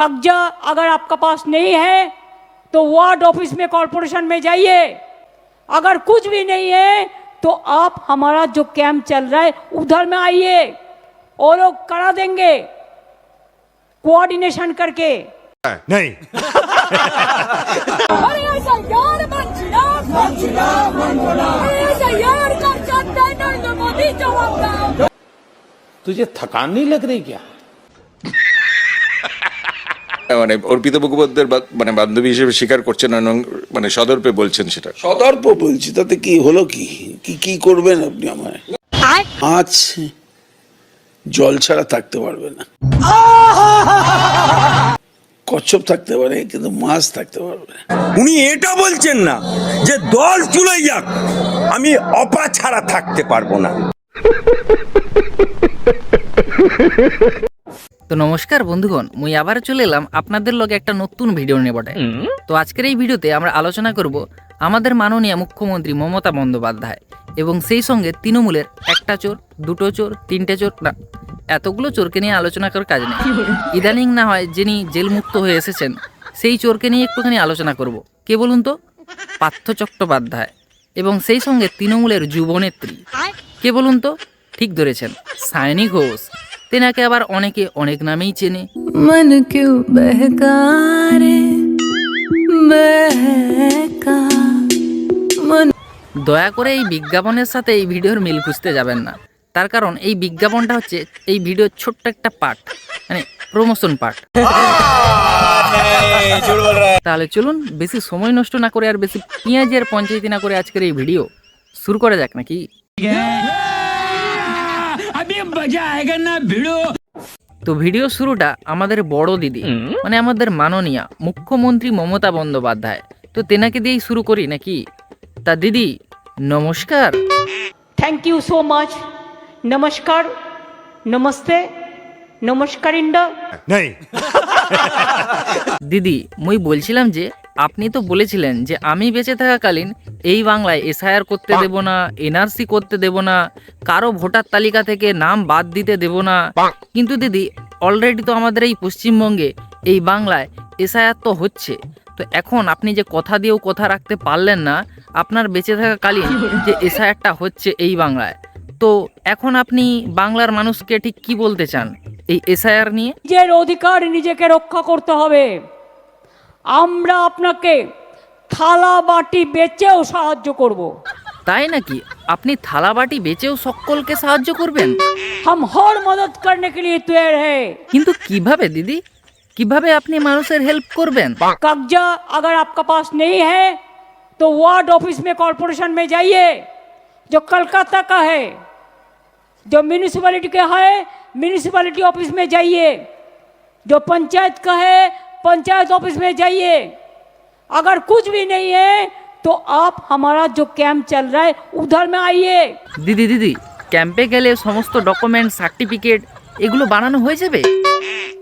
कब्जा अगर आपका पास नहीं है तो वार्ड ऑफ़िस में कॉरपोरेशन में जाइए। अगर कुछ भी नहीं है तो आप हमारा जो कैंप चल रहा है उधर में आइए और लोग करा देंगे। कोऑर्डिनेशन करके। नहीं। तुझे थकान नहीं लग रही क्या? মানে অর্পিত মুখোপাধ্যায়ের মানে বান্ধবী হিসেবে স্বীকার করছেন এবং মানে সদর্পে বলছেন সেটা। সদর্প বলছি তাতে কি হলো কি? কি কি করবেন আপনি আমায়? মাছ জল ছাড়া থাকতে পারবে না। কচ্ছপ থাকতে পারে কিন্তু মাছ থাকতে পারবে না। উনি এটা বলছেন না যে দল চলে যাক আমি অপা ছাড়া থাকতে পারব না। তো নমস্কার বন্ধুগণ মুই আবার চলে এলাম আপনাদের লগে একটা নতুন ভিডিও নিয়ে বটে। তো আজকের এই ভিডিওতে আমরা আলোচনা করব আমাদের মাননীয় মুখ্যমন্ত্রী মমতা বন্দ্যোপাধ্যায় এবং সেই সঙ্গে তৃণমূলের একটা চোর দুটো চোর তিনটে চোর না এতগুলো চোরকে নিয়ে আলোচনা করার কাজ নেই। ইদানিং না হয় যিনি জেলমুক্ত হয়ে এসেছেন সেই চোরকে নিয়ে একটুখানি আলোচনা করব। কে বলুন তো? পার্থ চট্টোপাধ্যায় এবং সেই সঙ্গে তৃণমূলের যুবনেত্রী কে বলুন তো? ঠিক ধরেছেন সায়নী ঘোষ। তেনাকে আবার অনেকে অনেক নামেই চেনে। মন কেউ দয়া করে এই বিজ্ঞাপনের সাথে এই ভিডিওর মিল খুঁজতে যাবেন না। তার কারণ এই বিজ্ঞাপনটা হচ্ছে এই ভিডিওর ছোট্ট একটা পার্ট মানে প্রমোশন পার্ট। তাহলে চলুন বেশি সময় নষ্ট না করে আর বেশি পেঁয়াজের পঞ্চায়েত না করে আজকের এই ভিডিও শুরু করা যাক নাকি? তো ভিডিও শুরুটা আমাদের বড় দিদি মানে আমাদের মাননীয়া মুখ্যমন্ত্রী মমতা বন্দ্যোপাধ্যায়। তো তেনাকে দিয়েই শুরু করি নাকি? তা দিদি নমস্কার। থ্যাংক ইউ সো মাচ নমস্কার। নমস্তে। নমস্কার ইন্ডা দিদি মুই বলছিলাম যে আপনি তো বলেছিলেন যে আমি বেঁচে থাকাকালীন এই বাংলায় এসআইআর করতে দেব না, এনআরসি করতে দেব না, কারও ভোটার তালিকা থেকে নাম বাদ দিতে দেব না। কিন্তু দিদি অলরেডি তো আমাদের এই পশ্চিমবঙ্গে এই বাংলায় এসআইআর তো হচ্ছে। তো এখন আপনি যে কথা দিয়েও কথা রাখতে পারলেন না, আপনার বেঁচে থাকাকালীন যে এসআইআরটা হচ্ছে এই বাংলায়। তো এখন আপনি বাংলার মানুষকে ঠিক কি বলতে চান এই এসআইআর নিয়ে? নিজের অধিকার নিজেকে রক্ষা করতে হবে। আমরা আপনাকে থালা বাটি বেচেও সাহায্য করব। তাই নাকি আপনি থালাবাটি বেচেও সকলকে সাহায্য করবেন हम हर मदद करने के लिए तैयार है কিন্তু কিভাবে দিদি কিভাবে আপনি মানুষের हेल्प করবেন कब्जा अगर आपका पास नहीं है तो वार्ड ऑफिस में कॉरपोरेशन में जाइए जो कलकत्ता का है जो म्यूनिसिपैलिटी का है म्यूनिसिपैलिटी ऑफिस में जाइए जो पंचायत का है पंचायत ऑफिस में जाइए अगर कुछ भी नहीं है तो आप हमारा जो कैंप चल रहा है उधर में आइए দিদি দিদি ক্যাম্পে গেলে সমস্ত ডকুমেন্ট সার্টিফিকেট এগুলো বানানো হয়ে যাবে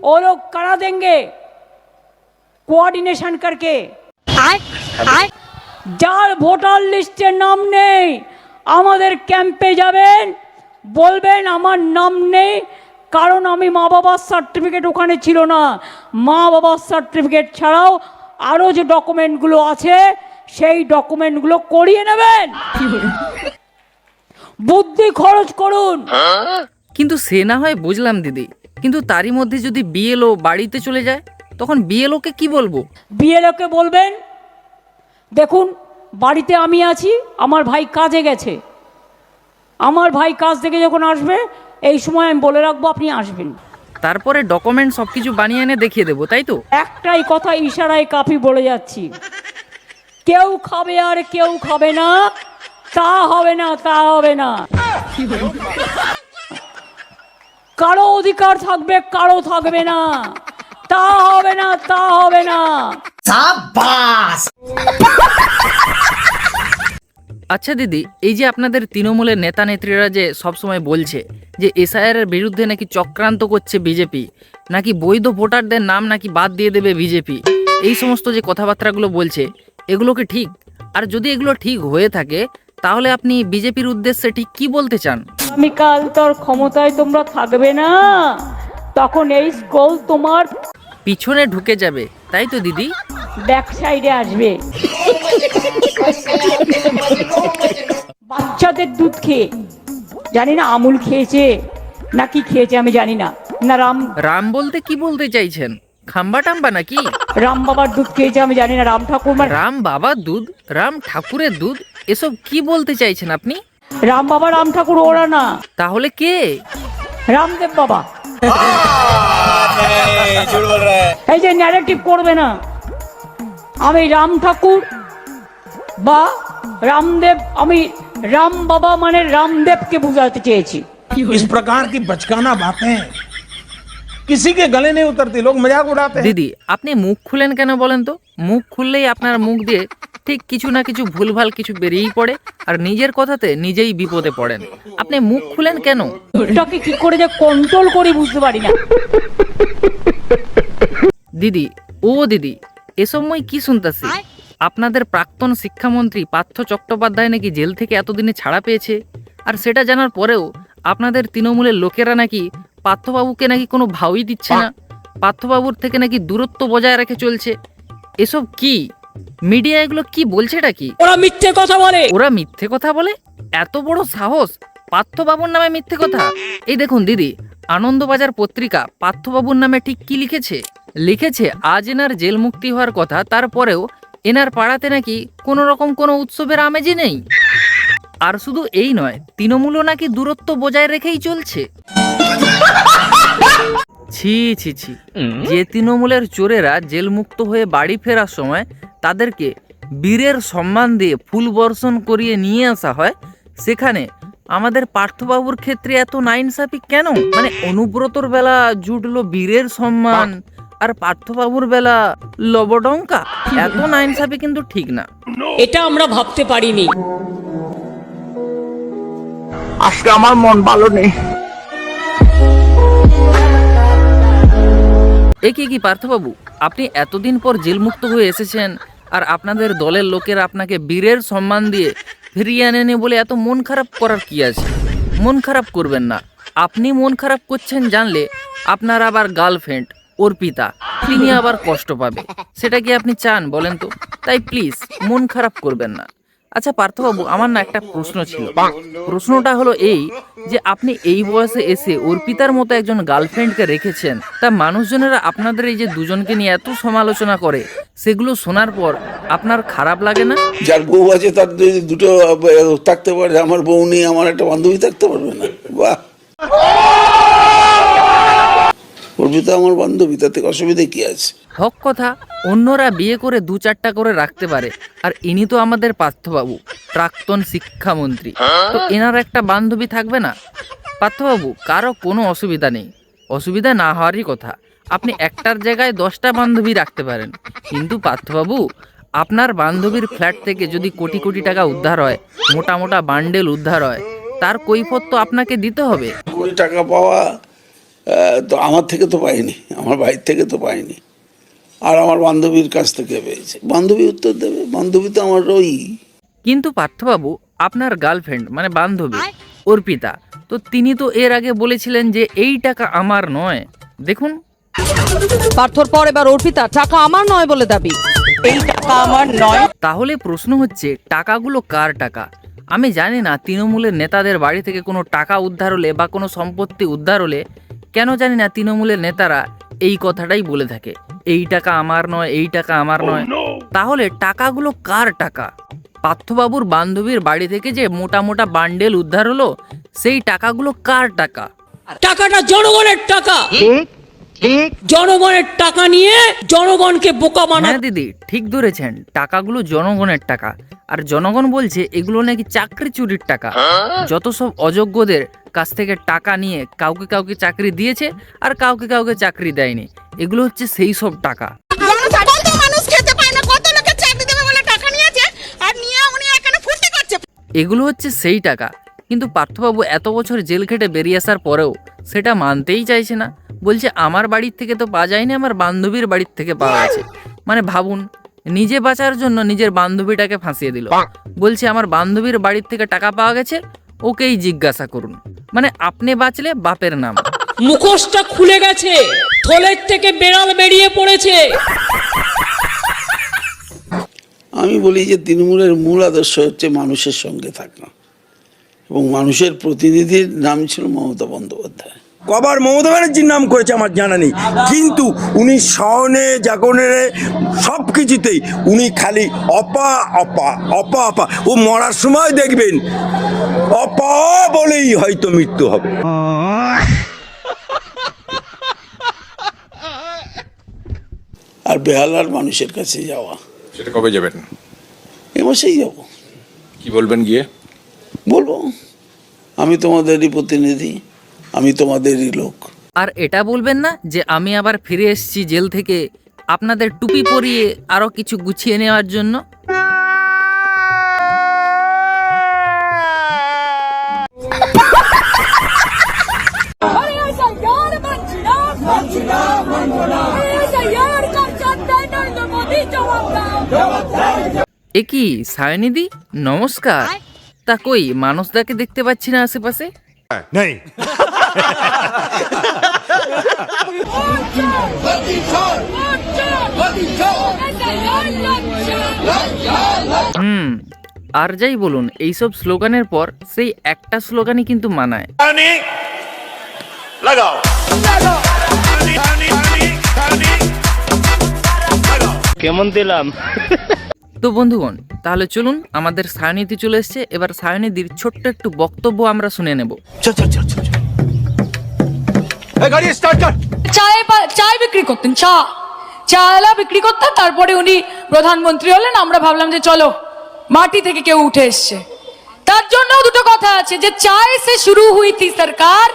वो लोग करा देंगे कोऑर्डिनेशन करके যার ভোটার লিস্টে নাম নেই আমাদের ক্যাম্পে যাবেন বলবেন আমার নাম নেই কারণ আমি মা বাবার সার্টিফিকেট ওখানে ছিল না। মা বাবার সার্টিফিকেট ছাড়াও আরও যে ডকুমেন্টগুলো আছে সেই ডকুমেন্টগুলো করিয়ে নেবেন। বুদ্ধি খরচ করুন। কিন্তু সে না হয় বুঝলাম দিদি কিন্তু তারই মধ্যে যদি বিএলও বাড়িতে চলে যায় তখন বিএলওকে কি বলব? বিএলওকে বলবেন? দেখুন বাড়িতে আমি আছি আমার ভাই কাজে গেছে। আমার ভাই কাজ থেকে যখন আসবে এই সময় আমি বলে রাখব আপনি আসবেন। তারপরে ডকুমেন্ট সব কিছু বানিয়ে এনে দেখিয়ে দেবো তাই তো? একটাই কথা ইশারায় কাফি বলে যাচ্ছি। কেউ খাবে আর কেউ খাবে না তা হবে না তা হবে না। কারও অধিকার থাকবে কারও থাকবে না। তা হবে না তা হবে না। আচ্ছা দিদি এই যে আপনাদের তৃণমূলের নেতা নেত্রীরা যে সবসময় বলছে যে এসআইআর এর বিরুদ্ধে নাকি চক্রান্ত করছে বিজেপি নাকি বৈধ ভোটারদের নাম নাকি বাদ দিয়ে দেবে বিজেপি এই সমস্ত যে কথাবার্তাগুলো বলছে এগুলো কি ঠিক? আর যদি এগুলো ঠিক হয়ে থাকে তাহলে আপনি বিজেপির উদ্দেশ্যে ঠিক কি বলতে চান? আগামীকাল তোর ক্ষমতায় তোমরা থাকবে না। তখন এই স্কুল তোমার পিছনে ঢুকে যাবে তাই তো দিদি? ব্যাক সাইডে আসবে। বাচ্চাদের দুধ খেয়ে জানি না আমুল খেয়েছে না কি খেয়েছে আমি জানি না। না রাম রাম বলতে কি বলতে চাইছেন? খাম্বা টাম্বা নাকি? রাম বাবার দুধ খেয়েছে আমি জানি না রাম ঠাকুর মানে রাম বাবার দুধ রাম ঠাকুরের দুধ এসব কি বলতে চাইছেন আপনি? রাম বাবা রাম ঠাকুর ওরা না। তাহলে কে? রামদেব বাবা। এই যে ন্যারেটিভ করবে না। আমি রাম ঠাকুর বা রামদেব আমি রাম বাবা মানে রামদেবকে বুঝাতে চেয়েছি इस प्रकार की बचकाना बातें किसी के गले नहीं उतरती लोग मजाक उड़ाते हैं দিদি আপনি মুখ খুলেন কেন বলেন তো মুখ খুললেই আপনার মুখ দিয়ে ঠিক কিছু না কিছু ভুলভাল কিছু বেরিয়েই পড়ে আর নিজের কথাতে নিজেই বিপদে পড়েন আপনি মুখ খুলেন কেন ওটাকে কি করে যে কন্ট্রোল করি বুঝতে পারি না দিদি ও দিদি এসব মই কি শুনতাছি আপনাদের প্রাক্তন শিক্ষামন্ত্রী পার্থ চট্টোপাধ্যায় নাকি জেল থেকে এতদিনে ছাড়া পেয়েছে? আর সেটা জানার পরেও আপনাদের তৃণমূলের লোকেরা নাকি পার্থবাবুকে নাকি কোনো ভাওই দিচ্ছে না? পার্থবাবুর থেকে নাকি দূরত্ব বজায় রেখে চলছে? এসব কি? মিডিয়া এগুলো কি বলছেটা কি? ওরা মিথ্যে কথা বলে। ওরা মিথ্যে কথা বলে? এত বড় সাহস? পার্থবাবুর নামে মিথ্যে কথা? এই দেখুন দিদি আনন্দবাজার পত্রিকা পার্থবাবুর নামে ঠিক কি লিখেছে? লিখেছে আজ এনার জেল মুক্তি হওয়ার কথা তারপরেও এনার পাড়াতে নাকি কোনো রকম কোনো উৎসবের আমেজই নেই। আর শুধু এই নয় তৃণমূলও নাকি দূরত্ব বজায় রেখেই চলছে। ছি ছি ছি। যে তৃণমূলের চোরেরা জেলমুক্ত হয়ে বাড়ি ফেরার সময় তাদেরকে বীরের সম্মান দিয়ে ফুল বর্ষণ করিয়ে নিয়ে আসা হয় সেখানে আমাদের পার্থবাবুর ক্ষেত্রে এত নাইনসাফি কেন? মানে অনুব্রতর বেলা জুটলো বীরের সম্মান। আর পার্থবাবুর বেলা লবডঙ্কা? এত নাইনসাফি কিন্তু ঠিক না। এটা আমরা ভাবতে পারিনি। আজকে আমার মন ভালো নেই। এ কি কি পার্থবাবু? আপনি এতদিন পর জেলমুক্ত হয়ে এসেছেন আর আপনাদের দলের লোকেরা আপনাকে বীরের সম্মান দিয়ে ফিরিয়ে আনেনি বলে এত মন খারাপ করার কি আছে? মন খারাপ করবেন না। আপনি মন খারাপ করছেন জানলে আপনার আবার গার্লফ্রেন্ড। অর্পিতা, তিনি আবার কষ্ট পাবে। সেটা কি আপনি চান বলেন তো? তাই প্লিজ মন খারাপ করবেন না। আচ্ছা পার্থবাবু, আমার না একটা প্রশ্ন ছিল। প্রশ্নটা হলো এই যে আপনি এই বয়সে এসে অর্পিতার মতো একজন গার্লফ্রেন্ডকে রেখেছেন, তা মানুষজনেরা আপনাদের এই যে দুজনকে নিয়ে এত সমালোচনা করে, সেগুলো শোনার পর আপনার খারাপ লাগে না? যার বউ আছে তার দুটো থাকতে পারে। আমার বউ নেই, আমার একটা বান্ধবী থাকতে পারবে না। বাহ! অর্পিতা আমার বান্ধবী তাতে অসুবিধা কি আছে? হক কথা অন্যরা বিয়ে করে দু চারটা করে রাখতে পারে আর ইনি তো আমাদের পার্থবাবু প্রাক্তন শিক্ষামন্ত্রী। তো এনার একটা বান্ধবী থাকবে না? পার্থবাবু কারও কোনো অসুবিধা নেই। অসুবিধা না হওয়ারই কথা। আপনি একটার জায়গায় দশটা বান্ধবী রাখতে পারেন। কিন্তু পার্থবাবু আপনার বান্ধবীর ফ্ল্যাট থেকে যদি কোটি কোটি টাকা উদ্ধার হয় মোটা মোটা বান্ডেল উদ্ধার হয় তার কৈফত তো আপনাকে দিতে হবে। কোটি টাকা পাওয়া তো আমার থেকে তো পাইনি আমার ভাইয়ের থেকে তো পাইনি। আর আমার বান্ধবীর কাছ থেকে পেয়েছে। বান্ধবী উত্তর দেবে বান্ধবী তো আমার ওই। কিন্তু পার্থবাবু আপনার গার্লফ্রেন্ড মানে বান্ধবী অর্পিতা তো তিনি তো এর আগে বলেছিলেন যে এই টাকা আমার নয়। দেখুন। পার্থর পর এবার অর্পিতা টাকা আমার নয় বলে দাবি। এই টাকা আমার নয়। তাহলে প্রশ্ন হচ্ছে টাকাগুলো কার টাকা? আমি জানি না তৃণমূলের নেতাদের বাড়ি থেকে কোনো টাকা উদ্ধার হলে বা কোনো সম্পত্তি উদ্ধার হলে কেন জানি না তৃণমূলের নেতারা এই কথাটাই বলে থাকে। এই টাকা আমার নয় এই টাকা আমার নয়। তাহলে টাকাগুলো কার টাকা? পার্থবাবুর বান্ধবীর বাড়ি থেকে যে মোটা মোটা বান্ডেল উদ্ধার হলো সেই টাকাগুলো কার টাকা? টাকাটা জনগণের টাকা! জনগণের টাকা নিয়ে জনগণকে বোকা বানা হ্যাঁ দিদি ঠিক ধরেছেন। টাকাগুলো জনগণের টাকা। আর জনগণ বলছে এগুলো নাকি চাকরি চুরির টাকা। যত সব অযোগ্যদের কাছ থেকে টাকা নিয়ে কাউকে কাউকে চাকরি দিয়েছে আর কাউকে কাউকে চাকরি দেয়নি এগুলো হচ্ছে সেই সব টাকা। কত মানুষ খেতে পায় না কত লোকের চাকরি দেবে বলে টাকা নিয়েছে? আর নিয়ে উনি এখানে ফুর্তি করছে। এগুলো হচ্ছে সেই টাকা। কিন্তু পার্থবাবু এত বছর জেল খেটে বেরিয়ে আসার পরেও সেটা মানতেই চাইছে না। বলছে আমার বাড়ির থেকে তো পাওয়া যায়নি আমার বান্ধবীর বাড়ির থেকে পাওয়া গেছে। মানে ভাবুন নিজে বাঁচার জন্য নিজের বান্ধবীটাকে ফাঁসিয়ে দিল। বলছে আমার বান্ধবীর বাড়ির থেকে টাকা পাওয়া গেছে ওকেই জিজ্ঞাসা করুন। মানে আপনি বাঁচলে বাপের নাম। মুখোশটা খুলে গেছে থলের থেকে বেড়াল বেরিয়ে পড়েছে। আমি বলি যে তৃণমূলের মূল আদর্শ হচ্ছে মানুষের সঙ্গে থাকা। এবং মানুষের প্রতিনিধির নাম ছিল মমতা বন্দ্যোপাধ্যায়। কবার মমতা ব্যানার্জির নাম করেছে আমার জানা নেই। কিন্তু উনি সহনে জাগরণে সব কিছুতেই উনি খালি অপা অপা অপা অপা। ও মরার সময় দেখবেন অপা বলেই হয়তো মৃত্যু হবে। আর বেহালার মানুষের কাছে যাওয়া। সেটা কবে যাবেন? এ মাসেই যাব। কি বলবেন গিয়ে? আমি তোমাদেরই প্রতিনিধি আমি তোমাদেরই লোক। আর এটা বলবেন না যে আমি আবার ফিরে এসেছি জেল থেকে আপনাদের টুপি পরিয়ে আরও কিছু গুছিয়ে নেওয়ার জন্য? একি সায়নিদি নমস্কার। তা কই? মানুষদাকে দেখতে পাচ্ছি না আশেপাশে। হুম আর যাই বলুন এইসব স্লোগানের পর সেই একটা স্লোগানই কিন্তু মানায়। তো বন্ধুগণ তাহলে চলুন আমাদের সায়নীতি চলে এসছে। এবার সায়নিধির ছোট্ট একটু বক্তব্য আমরা শুনে নেব। বিক্রি করতেন তারপরে উনি প্রধানমন্ত্রী হলেন। আমরা ভাবলাম যে চলো মাটি থেকে কেউ উঠে এসছে। তার জন্য দুটো কথা আছে যে চায় সে শুরু হইতি সরকার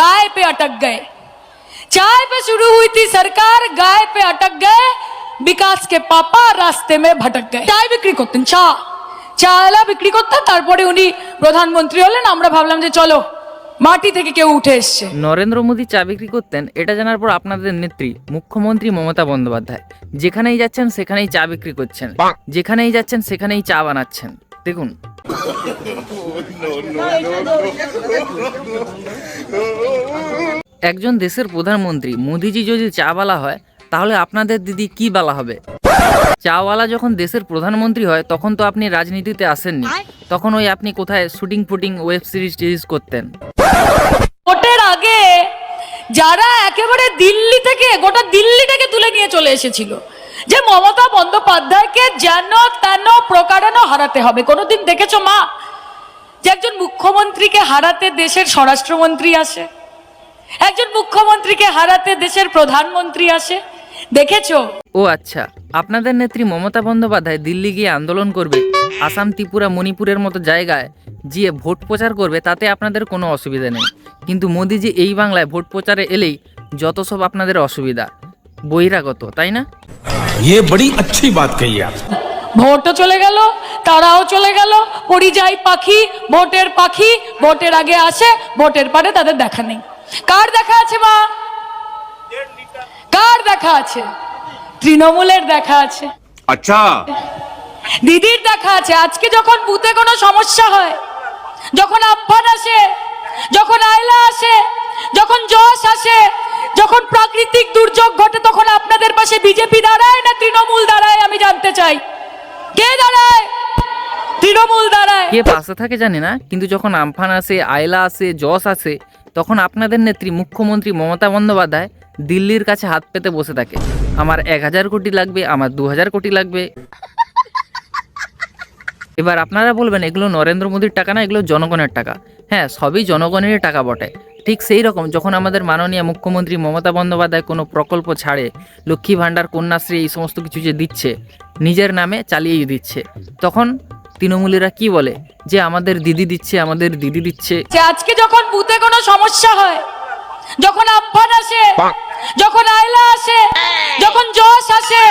গায়ে পে আটক গে চায় পে শুরু হইতি সরকার গায়ে পে আটক গয়ে বিকাশ কে পাপা রাস্তে মে ভটক গে চায় বিক্রি করতেন, চা। চায়লা বিক্রি করতেন তারপরে উনি প্রধানমন্ত্রী হলেন। আমরা ভাবলাম যে চলো, মাটি থেকে কেউ উঠে এসছে। নরেন্দ্র মোদী চা বিক্রি করতেন, এটা জানার পর আপনাদের নেত্রী মুখ্যমন্ত্রী মমতা বন্দ্যোপাধ্যায়, যেখানেই যাচ্ছেন সেখানেই চা বিক্রি করছেন, যেখানেই যাচ্ছেন সেখানেই চা বানাচ্ছেন। দেখুন। একজন দেশের প্রধানমন্ত্রী, মোদিজি যদি চা বলা হয় তাহলে আপনাদের দিদি কি বালা হবে? চাওয়ালা যখন দেশের প্রধানমন্ত্রী হয় তখন তো আপনি রাজনীতিতে আসেননি। তখন ওই আপনি কোথায় শুটিং ফুটিং ওয়েব সিরিজ টিরিজ করতেন? ভোটের আগে যারা একেবারে দিল্লি থেকে গোটা দিল্লিটাকে তুলে নিয়ে চলে এসেছিল যে মমতা বন্দ্যোপাধ্যায়কে যেন তেন প্রকারেণ হারাতে হবে। কোনোদিন দেখেছ মা? যে একজন মুখ্যমন্ত্রীকে হারাতে দেশের স্বরাষ্ট্রমন্ত্রী আসে একজন মুখ্যমন্ত্রীকে হারাতে দেশের প্রধানমন্ত্রী আসে দেখেছো ও আচ্ছা আপনাদের নেত্রী মমতা বন্দ্যোপাধ্যায় দিল্লি গিয়ে আন্দোলন করবে আসাম ত্রিপুরা মণিপুরের মতো জায়গায় গিয়ে ভোট প্রচার করবে তাতে আপনাদের কোনো অসুবিধা নেই কিন্তু মোদিজি এই বাংলায় ভোট প্রচারে এলেই যত সব আপনাদের অসুবিধা বহিরাগত তাই না ये बड़ी अच्छी बात कही आप ভোটও চলে গেল তারাও চলে গেল পরিযায়ী পাখি ভোটের পাখি ভোটের আগে আসে ভোটের পরে তাদের দেখা নেই কার দেখা আছে মা কার দেখা আছে? তৃণমূলের দেখা আছে। আচ্ছা। দিদির দেখা আছে। আজকে যখন বুথে কোনো সমস্যা হয় যখন আহ্বান আসে যখন আয়লা আসে যখন যশ আসে যখন প্রাকৃতিক দুর্যোগ ঘটে তখন আপনাদের পাশে বিজেপি দাঁড়ায় না তৃণমূল দাঁড়ায় আমি জানতে চাই। কে দাঁড়ায়? তৃণমূল দাঁড়ায়। কে পাশে থাকে জানি না কিন্তু যখন আমফান আসে আয়লা আসে যশ আসে তখন আপনাদের নেত্রী মুখ্যমন্ত্রী মমতা বন্দ্যোপাধ্যায় দিল্লির কাছে হাত পেতে বসে থাকে। আমার এক হাজার কোটি লাগবে আমার দু হাজার কোটি লাগবে। এবার আপনারা বলবেন এগুলো নরেন্দ্র মোদীর টাকা না এগুলো জনগণের টাকা। হ্যাঁ সবই জনগণেরই টাকা বটে। ঠিক সেই রকম যখন আমাদের মাননীয় মুখ্যমন্ত্রী মমতা বন্দ্যোপাধ্যায় কোনো প্রকল্প ছাড়ে লক্ষ্মী ভাণ্ডার কন্যাশ্রী এই সমস্ত কিছু যে দিচ্ছে নিজের নামে চালিয়েই দিচ্ছে তখন তৃণমূলীরা কি বলে? যে আমাদের দিদি দিচ্ছে আমাদের দিদি দিচ্ছে। আজকে যখন বুথে কোনো সমস্যা হয় যখন আহ্বান আসে যখন আয়লা আসে, যখন যশ আসে,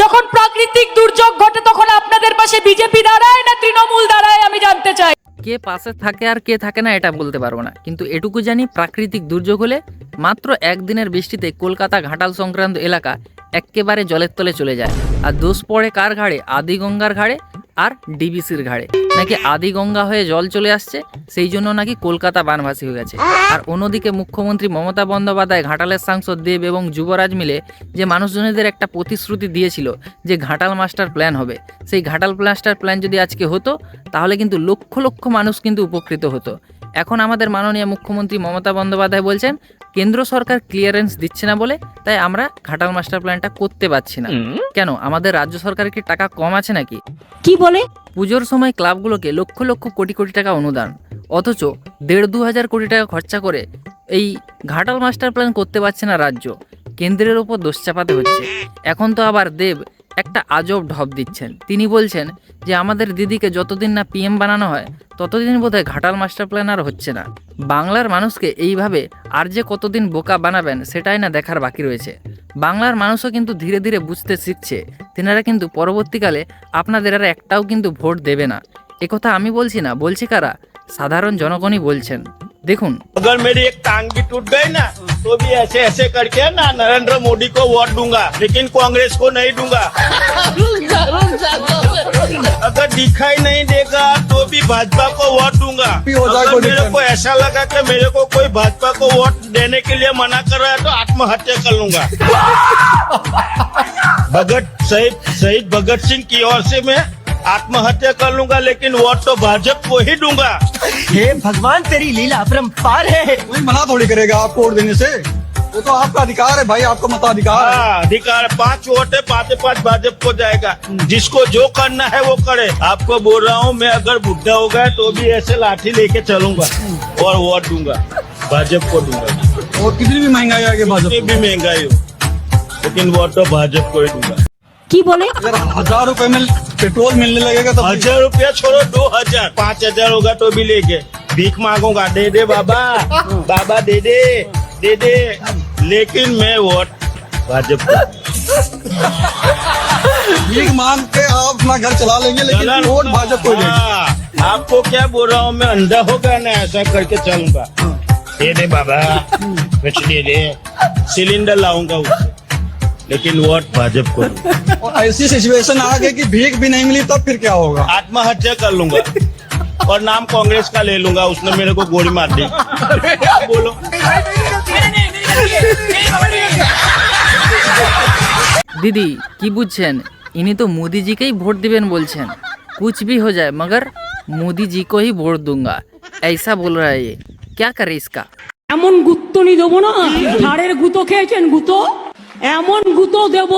যখন প্রাকৃতিক দুর্যোগ ঘটে, তখন আপনাদের পাশে বিজেপি দাঁড়ায় না তৃণমূল দাঁড়ায়, আমি জানতে চাই। কে পাশে থাকে আর কে থাকে না, এটা বলতে পারব না। কিন্তু এটুকু জানি, প্রাকৃতিক দুর্যোগ হলে মাত্র একদিনের বৃষ্টিতে কলকাতা ঘাটাল সংক্রান্ত এলাকা একেবারে জলের তলে চলে যায়। আর দোষ পড়ে কার ঘাড়ে? আদি গঙ্গার ঘাড়ে আর ডিবিসির ঘাড়ে। নাকি আদি গঙ্গা হয়ে জল চলে আসছে? সেই জন্য নাকি কলকাতা বানভাসী হয়ে গেছে। আর অন্যদিকে মুখ্যমন্ত্রী মমতা বন্দ্যোপাধ্যায়, ঘাটালের সাংসদ দেব এবং যুবরাজ মিলে যে মানুষজনেদের একটা প্রতিশ্রুতি দিয়েছিল যে ঘাটাল মাস্টার প্ল্যান হবে, সেই ঘাটাল মাস্টার প্ল্যান যদি আজকে হতো, তাহলে কিন্তু লক্ষ লক্ষ মানুষ কিন্তু উপকৃত হতো। এখন আমাদের মাননীয় মুখ্যমন্ত্রী মমতা বন্দ্যোপাধ্যায় বলছেন কেন্দ্র সরকার ক্লিয়ারেন্স দিচ্ছে না বলে তাই আমরা ঘাটাল মাস্টার প্ল্যানটা করতে পারছি না। কেন? আমাদের রাজ্য সরকারের কি টাকা কম আছে নাকি? কি বলে? পুজোর সময় ক্লাবগুলোকে লক্ষ লক্ষ কোটি কোটি টাকা অনুদান অথচ দেড় দু হাজার কোটি টাকা খরচা করে এই ঘাটাল মাস্টার প্ল্যান করতে পারছে না রাজ্য। কেন্দ্রের ওপর দোষ চাপাতে হচ্ছে। এখন তো আবার দেব একটা আজব ঢপ দিচ্ছেন। তিনি বলছেন যে আমাদের দিদিকে যতদিন না পিএম বানানো হয়, ততদিন বোধহয় ঘাটাল মাস্টার প্ল্যান আর হচ্ছে না। বাংলার মানুষকে এইভাবে আর যে কতদিন বোকা বানাবেন সেটাই না দেখার বাকি রয়েছে। বাংলার মানুষও কিন্তু ধীরে ধীরে বুঝতে শিখছে, তেনারা কিন্তু পরবর্তীকালে আপনাদের আর একটাও কিন্তু ভোট দেবে না। একথা আমি বলছি না, বলছি কারা? সাধারণ জনগণই বলছেন। দেখুন अगर मेरी एक टांग भी टूट गई ना तो भी ऐसे ऐसे करके ना नरेंद्र मोदी को वोट दूंगा लेकिन कांग्रेस को नहीं दूंगा अगर दिखाई नहीं देगा तो भी भाजपा को वोट दूंगा अगर मेरे को ऐसा लगा कि मेरे को कोई भाजपा को वोट देने के लिए मना कर रहा है तो आत्महत्या कर लूंगा भगत शहीद शहीद भगत सिंह की ओर से मैं आत्महत्या कर लूँगा लेकिन वोट तो भाजपा को ही दूँगा। हे भगवान तेरी लीला परम्पार है। कोई मना थोड़ी करेगा आपको वोट देने से? वो तो आपका अधिकार है भाई आपको मताधिकार हाँ, अधिकार पाँच वोट है पाँच पाँच भाजपा को जाएगा। जिसको जो करना है वो करे। आपको बोल रहा हूँ मैं अगर बुढ़ा हो गया तो भी ऐसे लाठी लेके चलूँगा और वोट दूँगा। भाजपा को दूँगा। और कितनी भी महँगाई आगे भाजपा भी महँगाई हो लेकिन वोट तो भाजपा को ही दूँगा। की बोले? हज़ार रुपए में पेट्रोल मिलने लगेगा तो हज़ार रुपया छोड़ो दो हज़ार। पाँच हज़ार होगा तो भी लेके। भीख मांगूँगा। दे दे बाबा। बाबा दे दे। दे दे। लेकिन मैं वोट भाजपा भीख मांग के आप अपना घर चला लेंगे लेकिन वोट भाजपा को हाँ, आपको क्या बोल रहा हूँ? मैं अंधा होगा ना ऐसा करके चलूँगा। दे दे बाबा। कुछ दे दे। सिलेंडर लाऊँगा उससे। लेकिन वोट भाजपा को। और ऐसी सिचुएशन आ गई कि भीख भी नहीं मिली तब फिर क्या होगा? आत्महत्या कर लूँगा और नाम कांग्रेस का ले लूँगा उसने मेरे को गोली मार दी। बोलो। दीदी की बुझेन? দিদি কি বুঝছেন ইনি তো মোদিজিকেই ভোট দিবেন বলছেন कुछ भी हो जाए मगर मोदी जी को ही वोट दूँगा। ऐसा बोल रहा है ये। क्या करे इसका? এমন গুত্তনি দেবো না ধারের গুতো খেয়েছেন গুতো এমন গুঁতো দেব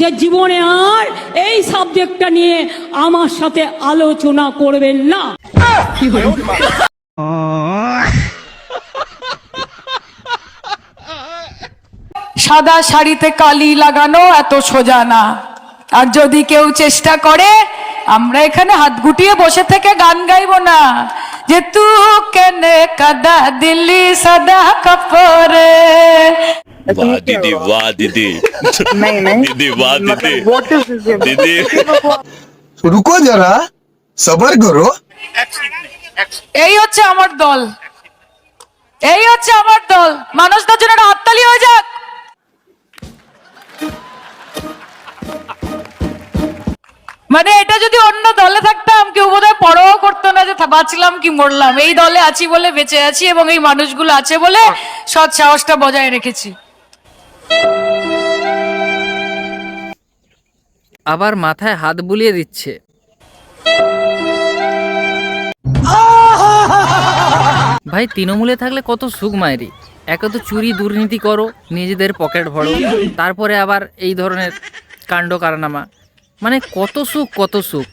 যে জীবনে আর এই সাবজেক্টটা নিয়ে আমার সাথে আলোচনা করবেন না। সাদা শাড়িতে কালি লাগানো এত সোজা না। আর যদি কেউ চেষ্টা করে, আমরা এখানে হাত গুটিয়ে বসে থেকে গান গাইবো না। যে তু কেনে কাদা দিল্লি সাদা কাপড়ে। वाह दीदी वाह दीदी नहीं नहीं दीदी वाह दीदी दीदी रुको जरा सबर करो এই হচ্ছে আমার দল এই হচ্ছে আমার দল মানুষদের জন্য একটা হাততালি হয়ে যাক মানে এটা যদি অন্য দলে থাকতাম কেউ বোধহয় পরোয়া করতো না যে থা- বাঁচলাম কি মরলাম এই দলে আছি বলে বেঁচে আছি এবং এই মানুষগুলো আছে বলে সৎ সাহসটা বজায় রেখেছি আবার মাথায় হাত বুলিয়ে দিচ্ছে। ভাই তৃণমূলে থাকলে কত সুখ মায়েরি একে তো চুরি দুর্নীতি করো নিজেদের পকেট ভরো। তারপরে আবার এই ধরনের কাণ্ড কারনামা। মানে কত সুখ কত সুখ।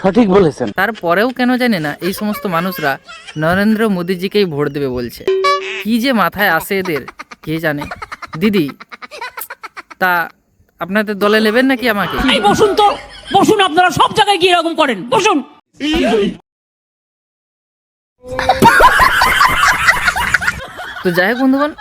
সঠিক বলেছেন। তারপরেও কেন জানে না এই সমস্ত মানুষরা নরেন্দ্র মোদীজিকেই ভোট দেবে বলছে। কি যে মাথায় আসে এদের কে জানে। দিদি তা আপনাদের দলে নেবেন নাকি আমাকে? এই বসুন তো বসুন আপনারা সব জায়গায় গিয়ে এরকম করেন বসুন। তো যাই হোক বন্ধুগণ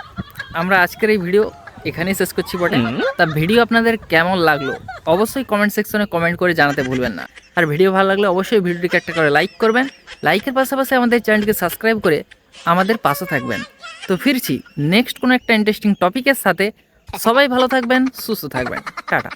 আমরা আজকের এই ভিডিও এখানেই শেষ করছি বটে। তা ভিডিও আপনাদের কেমন লাগল? অবশ্যই কমেন্ট সেকশনে কমেন্ট করে জানাতে ভুলবেন না। আর ভিডিও ভালো লাগলে অবশ্যই ভিডিওটিকে একটা করে লাইক করবেন। লাইকের পাশাপাশি আমাদের চ্যানেলকে সাবস্ক্রাইব করে আমাদের পাশে থাকবেন। তো ফিরছি। নেক্সট কোনো একটা ইন্টারেস্টিং টপিকের সাথে। সবাই ভালো থাকবেন সুস্থ থাকবেন। টাটা।